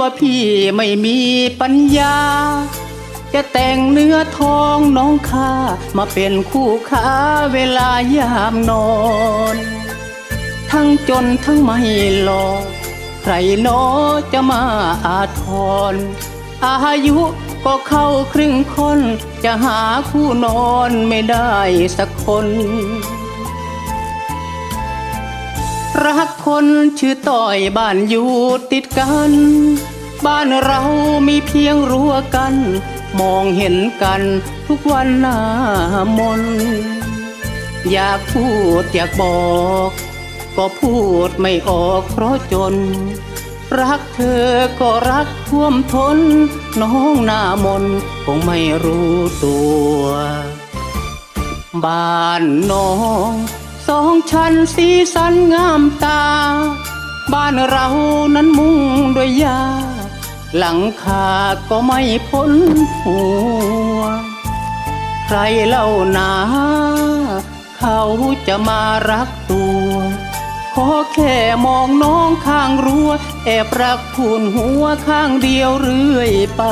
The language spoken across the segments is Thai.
ว่าพี่ไม่มีปัญญา จะแต่งเนื้อทองน้องข้ามาเป็นคู่ค้าเวลายามนอน ทั้งจนทั้งไม่หลอกใครนอจะมาอาทรอายุก็เข้าครึ่งคน จะหาคู่นอนไม่ได้สักคน รักคนชื่อต่อยบ้านอยู่ติดกัน บ้านเรามีเพียงรั้วกัน มองเห็นกันทุกวันหน้ามน อยากพูดอยากบอก ก็พูดไม่ออกเพราะจน รักเธอก็รักท่วมทน น้องหน้ามนคงไม่รู้ตัว บ้านน้อง สองชั้นสีสันงามตา บ้านเรานั้นมุงด้วยยา หลังคาก็ไม่พ้นหัว ใครเล่าหนา เขาจะมารักตัว ขอแค่มองน้องข้างรั้ว แอบรักพูนหัวข้างเดียวเรื่อยไป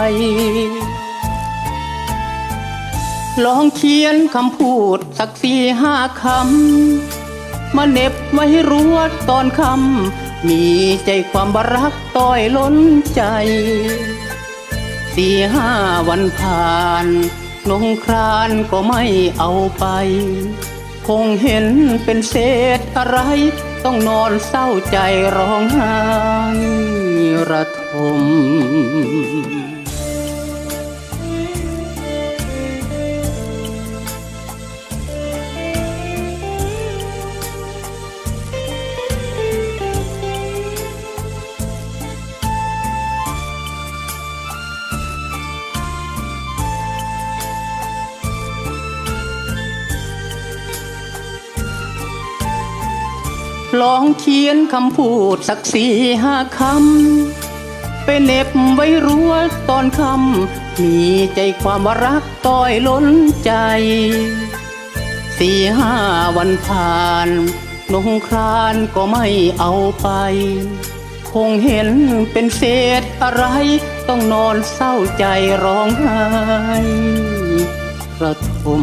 ลองเขียนคำพูดสักสี่ห้าคำ มาเน็บไว้รั้วตอนคำมีใจความบรักต้อยล้นใจสี่ห้าวันผ่านนงครานก็ไม่เอาไป คงเห็นเป็นเศษอะไร ต้องนอนเศร้าใจร้องไห้ระทม ลองเขียนคำพูดสักสี่ห้าคำ ไปเน็บไว้รั้วตอนคำ มีใจความว่ารักต้อยล้นใจ สี่ห้าวันผ่านนงครานก็ไม่เอาไป คงเห็นเป็นเศษอะไร ต้องนอนเศร้าใจร้องไห้ระทม